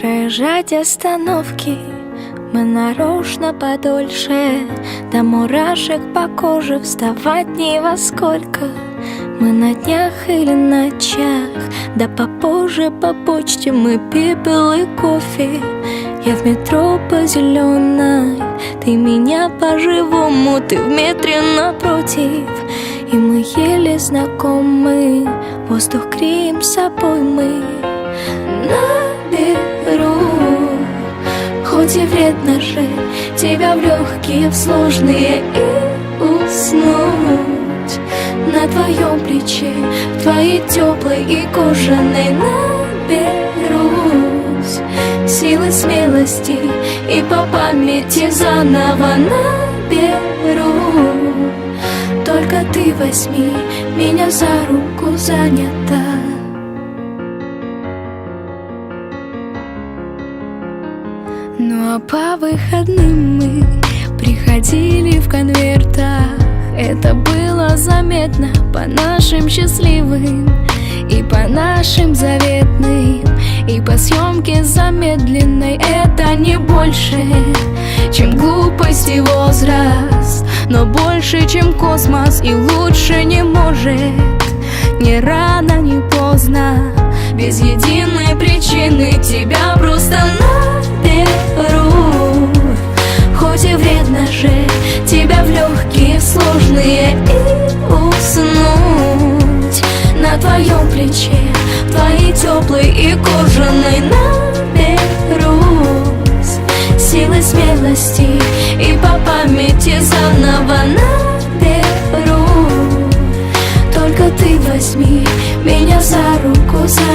проезжать остановки Мы нарочно подольше. До мурашек по коже вставать не во сколько. Мы на днях или ночах Да попозже по почте мы пепел и кофе. Я в метро по зеленой Ты меня по-живому Ты в метре напротив. И мы еле знакомы Воздух греем собой мы. Наберу Хоть и вредно же Тебя в легкие, в сложные И уснуть. На твоем плече В твоей теплой и кожаной Наберусь. Силы смелости И по памяти заново наберу Только ты возьми Меня за руку занята А по выходным мы приходили в конвертах. Это было заметно по нашим счастливым И по нашим заветным. И по съемке замедленной Это не больше, чем глупость и возраст. Но больше, чем космос и лучше не может. Ни рано, ни поздно Без единой причины тебя просто вредно же тебя в легкие, в сложные И уснуть. На твоем плече В твоей теплой и кожаной наберусь. Силы смелости и по памяти заново наберу Только ты возьми меня за руку занята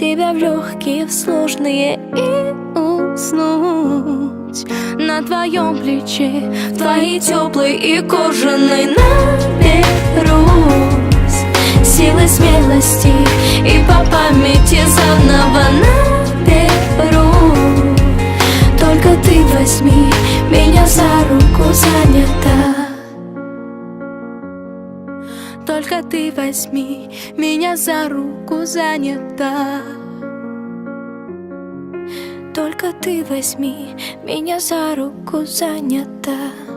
тебя в легкие, в сложные И уснуть на твоем плече. В твоей теплой и кожаной наберусь Силы смелости и по памяти заново наберу Только ты возьми меня за руку занята только ты возьми меня за руку занята. Только ты возьми меня за руку занята